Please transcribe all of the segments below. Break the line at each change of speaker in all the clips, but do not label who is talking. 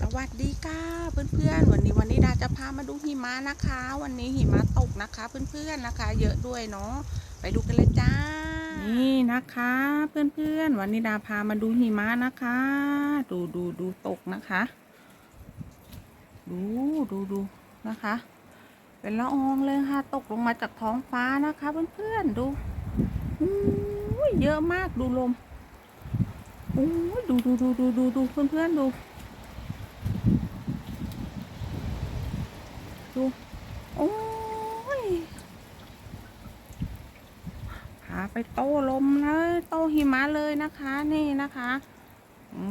สวัสดีค่ะเพื่อนๆ วันนี้วันนี้ดาจะพามาดูหิมะนะคะ วันนี้หิมะตกนะคะเพื่อนๆนะคะ เยอะด้วยเนาะไปดูกันเลยจ้า นี่นะคะ เพื่อนๆ วันนี้ดาพามาดูหิมะนะคะ ดูดูดูตกนะคะ ดูดูดูนะคะ เป็นละอองเลยค่ะ ตกลงมาจากท้องฟ้านะคะ เพื่อนๆดูอู้เยอะมากดูลมอู้ดูดูดูดูดูดูเพื่อนๆดู ดู โอ้ยพาไปโต้ลมเลยโต้หิมะเลยนะคะ นี่นะคะอื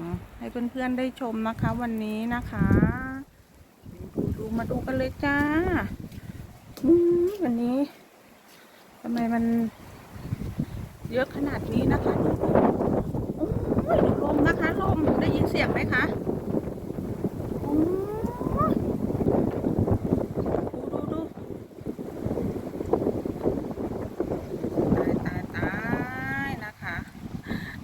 มให้เพื่อนๆได้ชมนะคะ วันนี้นะคะดูดูมาดูกันเลยจ้าอืมวันนี้ทำไมมัน เยอะขนาดนี้นะคะโอ้ยลมนะคะ ลมได้ยินเสียงไหมคะ โอ้ยดูดูดูตายตายตายนะคะ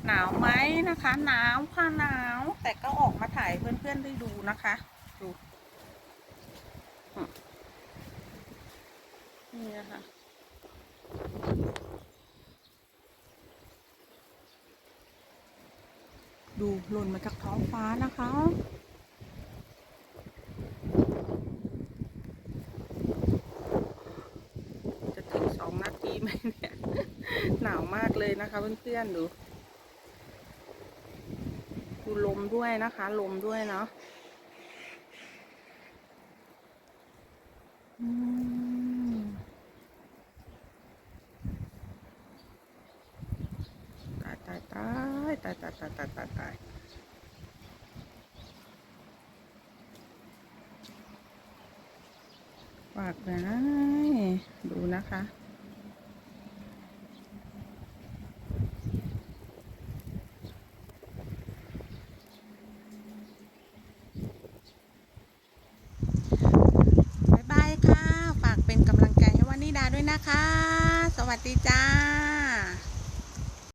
หนาวไหม นะคะ หนาวค่ะหนาว แต่ก็ออกมาถ่ายเพื่อนๆได้ดูนะคะดูนี่นะคะดูหล่นมาจากท้องฟ้านะคะจะถึงสองนาทีไหมเนี่ย หนาวมากเลยนะคะเพื่อนๆดู ดูลมด้วยนะคะ ลมด้วยเนาะตายตายตายตายตายตายตายตายตายฝากนะดูนะคะ บ๊ายบายค่ะ ฝากเป็นกำลังใจให้วันนิดาด้วย นะคะ สวัสดีจ้า